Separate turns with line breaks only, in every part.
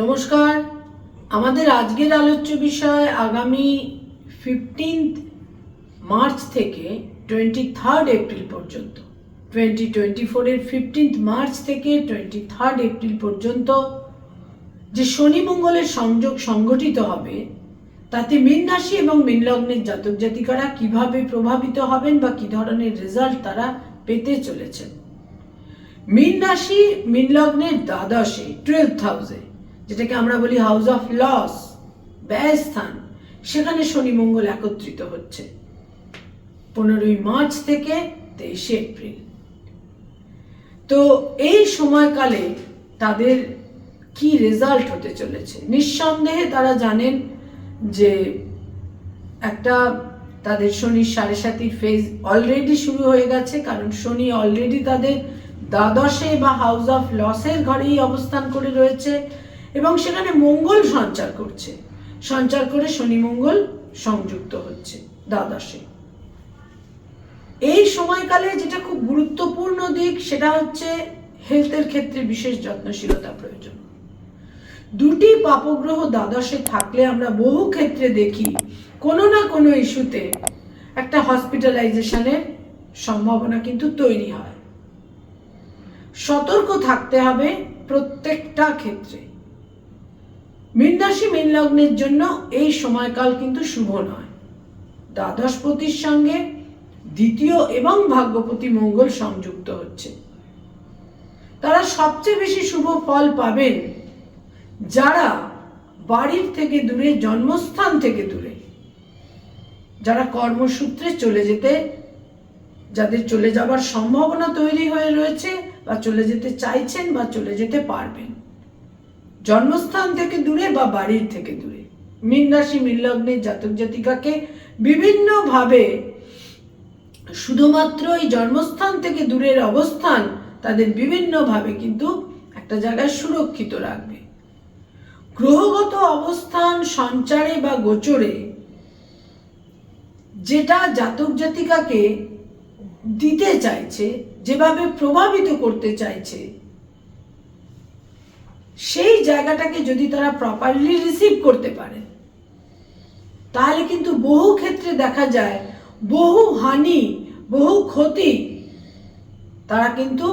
নমস্কার। আমাদের আজকের আলোচ্য বিষয় আগামী ফিফটিন্থ মার্চ থেকে টোয়েন্টি থার্ড এপ্রিল পর্যন্ত। টোয়েন্টি টোয়েন্টি ফোরের ফিফটিন্থ মার্চ থেকে টোয়েন্টি থার্ড এপ্রিল পর্যন্ত যে শনি মঙ্গলের সংযোগ সংগঠিত হবে, তাতে মীন রাশি এবং মীন লগ্নের জাতক জাতিকারা কীভাবে প্রভাবিত হবেন বা কি ধরনের রেজাল্ট তারা পেতে চলেছেন। মীন রাশি, মীন লগ্নের দ্বাদশে টুয়েলভ হাউসে যেটাকে আমরা বলি হাউস অফ লস ব্যয় স্থান। সেখানে শনি মঙ্গল একত্রিত হচ্ছে। পনেরোই মার্চ থেকে তেইশে এপ্রিল। তো এই সময়কালে তাদের কি রেজাল্ট হতে চলেছে? নিঃসন্দেহে তারা জানেন যে একটা তাদের শনির সাড়ে সাতির ফেজ অলরেডি শুরু হয়ে গেছে, কারণ শনি অলরেডি তাদের দ্বাদশে বা হাউস অফ লসের ঘরেই অবস্থান করে রয়েছে। এবং সেখানে মঙ্গল সঞ্চার করছে। সঞ্চার করে শনি মঙ্গল সংযুক্ত হচ্ছে দ্বাদশে। এই সময়কালে যেটা খুব গুরুত্বপূর্ণ দিক, সেটা হচ্ছে হেলথের ক্ষেত্রে বিশেষ যত্নশীলতা প্রয়োজন। দুটি পাপগ্রহ দ্বাদশে থাকলে আমরা বহু ক্ষেত্রে দেখি, কোনো না কোনো ইস্যুতে একটা হসপিটালাইজেশনের সম্ভাবনা কিন্তু তৈরি হয়। সতর্ক থাকতে হবে প্রত্যেকটা ক্ষেত্রে। মীন রাশি মীন লগ্নের জন্য এই সময়কাল কিন্তু শুভ নয়। দ্বাদশপতির সঙ্গে দ্বিতীয় এবং ভাগ্যপতি মঙ্গল সংযুক্ত হচ্ছে। তারা সবচেয়ে বেশি শুভ ফল পাবেন যারা বাড়ির থেকে দূরে, জন্মস্থান থেকে দূরে। যারা কর্মসূত্রে চলে যেতে, যাদের চলে যাবার সম্ভাবনা তৈরি হয়ে রয়েছে বা চলে যেতে চাইছেন বা চলে যেতে পারবেন। জন্মস্থান থেকে দূরে বা বাড়ির থেকে দূরে। মীন রাশি মীন জাতক জাতিকাকে বিভিন্নভাবে শুধুমাত্র এই জন্মস্থান থেকে দূরের অবস্থান তাদের বিভিন্নভাবে কিন্তু একটা জায়গায় সুরক্ষিত রাখবে। গ্রহগত অবস্থান সঞ্চারে বা গোচরে যেটা জাতক জাতিকাকে দিতে চাইছে, যেভাবে প্রভাবিত করতে চাইছে সেই জায়গাটাকে যদি তারা প্রপারলি রিসিভ করতে পারে, তাহলে কিন্তু বহু ক্ষেত্রে দেখা যায় বহু হানি, বহু ক্ষতি, তারা কিন্তু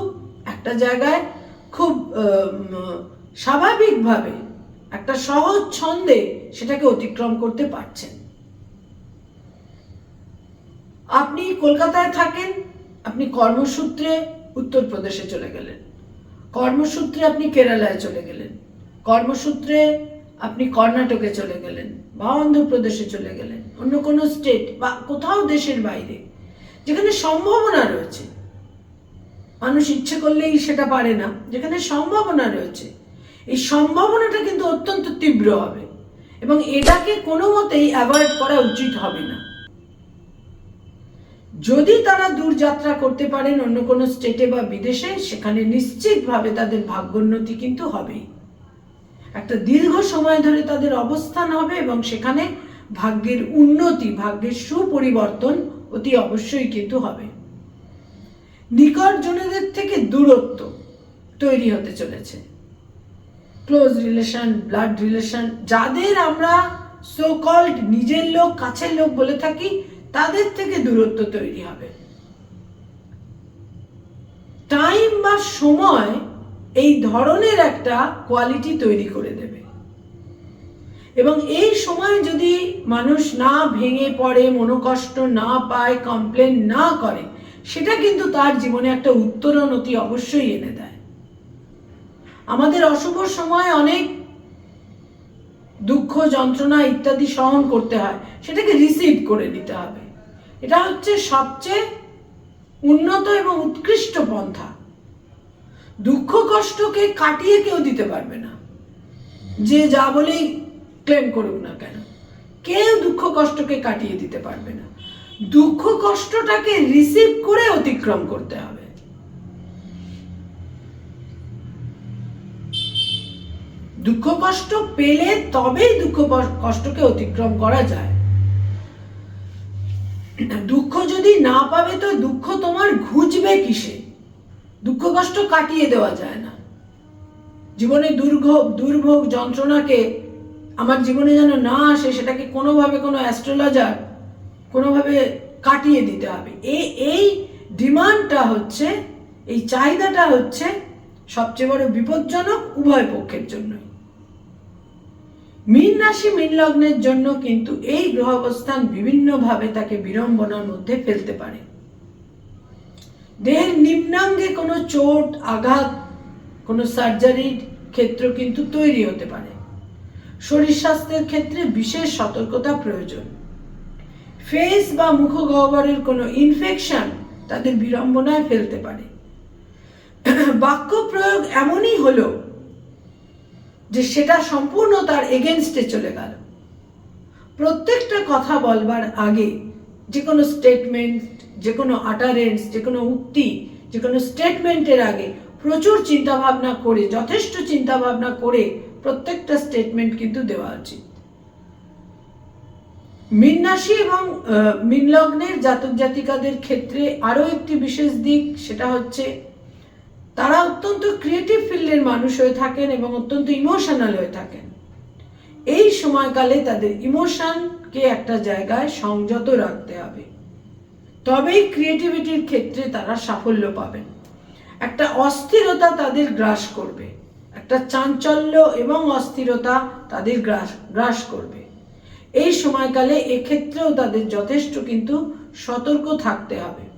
একটা জায়গায় খুব স্বাভাবিকভাবে একটা সহজ ছন্দে সেটাকে অতিক্রম করতে পারছেন। আপনি কলকাতায় থাকেন, আপনি কর্মসূত্রে উত্তরপ্রদেশে চলে গেলেন। কর্মসূত্রে আপনি কেরালায় চলে গেলেন। কর্মসূত্রে আপনি কর্ণাটকে চলে গেলেন, বা অন্ধ্রপ্রদেশে চলে গেলেন, অন্য কোনো স্টেট বা কোথাও দেশের বাইরে, যেখানে সম্ভাবনা রয়েছে। মানুষ ইচ্ছে করলেই সেটা পারে না, যেখানে সম্ভাবনা রয়েছে। এই সম্ভাবনাটা কিন্তু অত্যন্ত তীব্র হবে এবং এটাকে কোনো মতেই অ্যাভয়েড করা উচিত হবে না। যদি তারা দূর যাত্রা করতে পারেন অন্য কোনো স্টেটে বা বিদেশে, সেখানে নিশ্চিতভাবে তাদের ভাগ্যোন্নতি কিন্তু হবেই একটা দীর্ঘ সময় ধরে তাদের অবস্থান হবে এবং সেখানে ভাগ্যের উন্নতি, ভাগ্যের সুপরিবর্তন অতি অবশ্যই কিন্তু হবে। নিকট জনেদের থেকে দূরত্ব তৈরি হতে চলেছে। ক্লোজ রিলেশন, ব্লাড রিলেশন, যাদের আমরা সো কল্ড নিজের লোক, কাছের লোক বলে থাকি তাদের থেকে দূরত্ব তৈরি হবে। টাইম বা সময় এই ধরনের একটা কোয়ালিটি তৈরি করে দেবে। এবং এই সময় যদি মানুষ না ভেঙে পড়ে, মনোকষ্ট না পায় কমপ্লেন না করে, সেটা কিন্তু তার জীবনে একটা উত্তরণ অতি অবশ্যই এনে দেয়। আমাদের অশুভ সময় অনেক দুঃখ, যন্ত্রণা ইত্যাদি সহন করতে হয়, সেটাকে রিসিভ করে নিতে হবে। এটা হচ্ছে সবচেয়ে উন্নত এবং উৎকৃষ্ট পন্থা। দুঃখ কষ্টকে কাটিয়ে কেউ দিতে পারবে না। যে যা বলেই ক্লেম করুক না কেন, কেউ দুঃখ কষ্টকে কাটিয়ে দিতে পারবে না। দুঃখ কষ্টটাকে রিসিভ করে অতিক্রম করতে হবে। দুঃখ কষ্ট পেলে তবেই দুঃখ কষ্টকে অতিক্রম করা যায়। দুঃখ যদি না পাবে তো দুঃখ তোমার ঘুচবে কিসে? দুঃখ কষ্ট কাটিয়ে দেওয়া যায় না। জীবনে দুর্ভোগ দুর্ভোগ যন্ত্রণাকে আমার জীবনে যেন না আসে, সেটাকে কোনোভাবে কোনো অ্যাস্ট্রোলজার কোনোভাবে কাটিয়ে দিতে হবে। এই এই ডিমান্ডটা হচ্ছে, এই চাহিদাটা হচ্ছে সবচেয়ে বড় বিপজ্জনক উভয় পক্ষের জন্যই। মীন রাশি, মীন লগ্নের জন্য কিন্তু এই গ্রহ অবস্থান বিভিন্নভাবে তাকে বিড়ম্বনার মধ্যে ফেলতে পারে। দেহের নিম্নাঙ্গে কোনো চোট, আঘাত, কোনো সার্জারির ক্ষেত্র কিন্তু তৈরি হতে পারে। শরীর স্বাস্থ্যের ক্ষেত্রে বিশেষ সতর্কতা প্রয়োজন। ফেস বা মুখগহ্বরের কোনো ইনফেকশন তাদের বিড়ম্বনায় ফেলতে পারে। বাক্য প্রয়োগ এমনই হলো যে সেটা সম্পূর্ণ তার এগেনস্টে চলে গেল। প্রত্যেকটা কথা বলবার আগে যে কোনো স্টেটমেন্ট যে কোনো আটারেন্স যে কোনো উক্তি, যে কোনো স্টেটমেন্টের আগে প্রচুর চিন্তা ভাবনা করে, যথেষ্ট চিন্তা ভাবনা করে প্রত্যেকটা স্টেটমেন্ট কিন্তু দেওয়া উচিত। মীন রাশি এবং মিনলগ্নের মীন জাতক জাতিকাদের ক্ষেত্রে আরও একটি বিশেষ দিক, সেটা হচ্ছে তারা অত্যন্ত ক্রিয়েটিভ ফিল্ডের মানুষ হয়ে থাকেন এবং অত্যন্ত ইমোশনাল হয়ে থাকেন। এই সময়কালে তাদের ইমোশনকে একটা জায়গায় সংযত রাখতে হবে। তবেই ক্রিয়েটিভিটির ক্ষেত্রে তারা সাফল্য পাবেন। একটা অস্থিরতা তাদের গ্রাস করবে। একটা চাঞ্চল্য এবং অস্থিরতা তাদের গ্রাস গ্রাস করবে। এই সময়কালে এক্ষেত্রেও তাদের যথেষ্ট কিন্তু সতর্ক থাকতে হবে।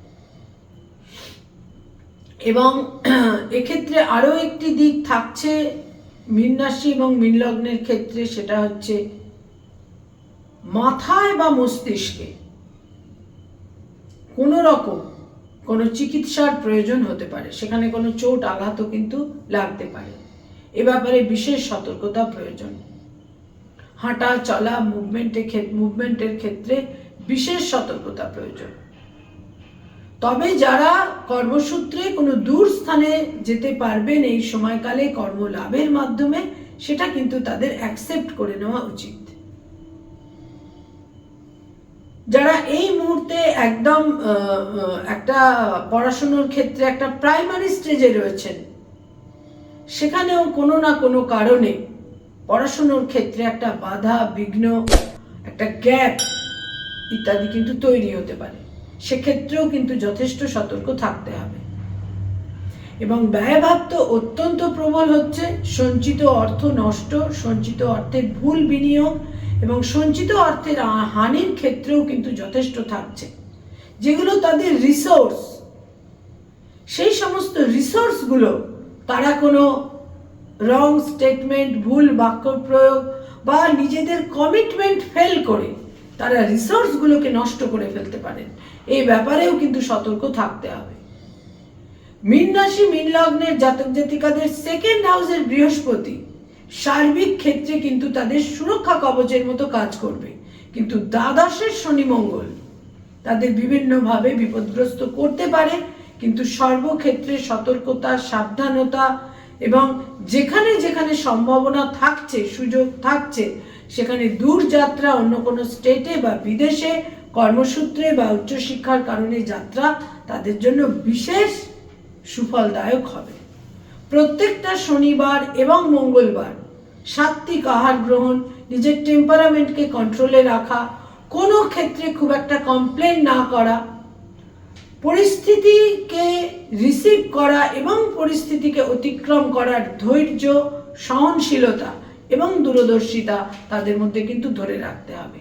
এবং এক্ষেত্রে আরও একটি দিক থাকছে মীন রাশি এবং মীন লগ্নের ক্ষেত্রে, সেটা হচ্ছে মাথায় বা মস্তিষ্কে কোনো রকম কোনো চিকিৎসার প্রয়োজন হতে পারে। সেখানে কোনো চোট, আঘাতও কিন্তু লাগতে পারে। এ ব্যাপারে বিশেষ সতর্কতা প্রয়োজন। হাঁটা, চলা মুভমেন্টের মুভমেন্টের ক্ষেত্রে বিশেষ সতর্কতা প্রয়োজন। তবে যারা কর্মসূত্রে কোনো দূর স্থানে যেতে পারবেন এই সময়কালে কর্মলাভের মাধ্যমে, সেটা কিন্তু তাদের অ্যাকসেপ্ট করে নেওয়া উচিত। যারা এই মুহূর্তে একদম একটা পড়াশুনোর ক্ষেত্রে একটা প্রাইমারি স্টেজে রয়েছেন, সেখানেও কোনো না কোনো কারণে পড়াশুনোর ক্ষেত্রে একটা বাধা, বিঘ্ন, একটা গ্যাপ ইত্যাদি কিন্তু তৈরি হতে পারে। সেক্ষেত্রেও কিন্তু যথেষ্ট সতর্ক থাকতে হবে। এবং ব্যয়ভাব তো অত্যন্ত প্রবল হচ্ছে সঞ্চিত অর্থ নষ্ট, সঞ্চিত অর্থের ভুল বিনিয়োগ এবং সঞ্চিত অর্থের হানির ক্ষেত্রেও কিন্তু যথেষ্ট থাকছে। যেগুলো তাদের রিসোর্স সেই সমস্ত রিসোর্সগুলো তারা কোনো রং স্টেটমেন্ট ভুল বাক্য প্রয়োগ বা নিজেদের কমিটমেন্ট ফেল করে তারা রিসোর্সগুলোকে নষ্ট করে ফেলতে পারেন। এই ব্যাপারেও কিন্তু সতর্ক থাকতে হবে। মীন রাশি, মীন লগ্নের জাতক জাতিকাদের সেকেন্ড হাউসের বৃহস্পতি সার্বিক ক্ষেত্রে কিন্তু তাদের সুরক্ষা কবচের মতো কাজ করবে। কিন্তু দ্বাদশের শনি মঙ্গল তাদের বিভিন্নভাবে বিপদগ্রস্ত করতে পারে, কিন্তু সর্বক্ষেত্রে সতর্কতা, সাবধানতা এবং যেখানে যেখানে সম্ভাবনা থাকছে, সুযোগ থাকছে, সেখানে দূর যাত্রা অন্য কোনো স্টেটে বা বিদেশে কর্মসূত্রে বা উচ্চশিক্ষার কারণে যাত্রা তাদের জন্য বিশেষ সুফলদায়ক হবে। প্রত্যেকটা শনিবার এবং মঙ্গলবার সাত্বিক আহার গ্রহণ, নিজের টেম্পারামেন্টকে কন্ট্রোলে রাখা, কোনো ক্ষেত্রে খুব একটা কমপ্লেন না করা, পরিস্থিতিকে রিসিভ করা এবং পরিস্থিতিকে অতিক্রম করার ধৈর্য, সহনশীলতা এবং দূরদর্শিতা তাদের মধ্যে কিন্তু ধরে রাখতে হবে।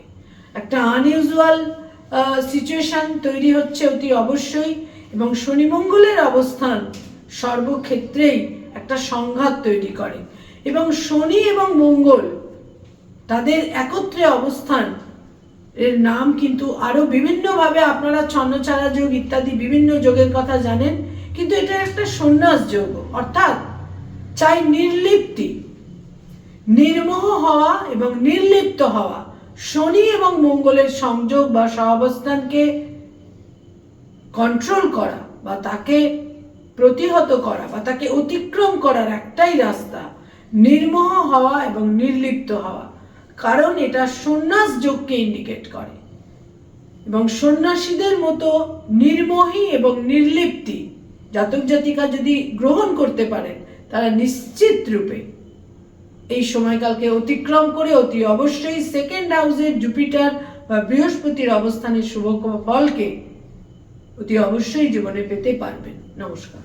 একটা আনইউজুয়াল সিচুয়েশন তৈরি হচ্ছে অতি অবশ্যই এবং শনি মঙ্গলের অবস্থান সর্বক্ষেত্রেই একটা সংঘাত তৈরি করে। এবং শনি এবং মঙ্গল তাদের একত্রে অবস্থান, এর নাম কিন্তু আরও বিভিন্নভাবে আপনারা ছন্নছাড়া যোগ ইত্যাদি বিভিন্ন যোগের কথা জানেন, কিন্তু এটা একটা সন্ন্যাস যোগ, অর্থাৎ চাই নির্লিপ্তি, নির্মোহ হওয়া এবং নির্লিপ্ত হওয়া। শনি এবং মঙ্গলের সংযোগ বা সহাবস্থানকে কন্ট্রোল করা বা তাকে প্রতিহত করা বা তাকে অতিক্রম করার একটাই রাস্তা, নির্মোহ হওয়া এবং নির্লিপ্ত হওয়া। কারণ এটা সন্ন্যাস যোগকে ইন্ডিকেট করে। এবং সন্ন্যাসীদের মতো নির্মোহী এবং নির্লিপ্তি জাতক জাতিকা যদি গ্রহণ করতে পারেন, তারা নিশ্চিত রূপে এই সময়কালকে অতিক্রম করে অতি অবশ্যই সেকেন্ড হাউসে জুপিটার বা বৃহস্পতির অবস্থানের শুভ ফলকে অতি অবশ্যই জীবনে পেতে পারবেন। নমস্কার।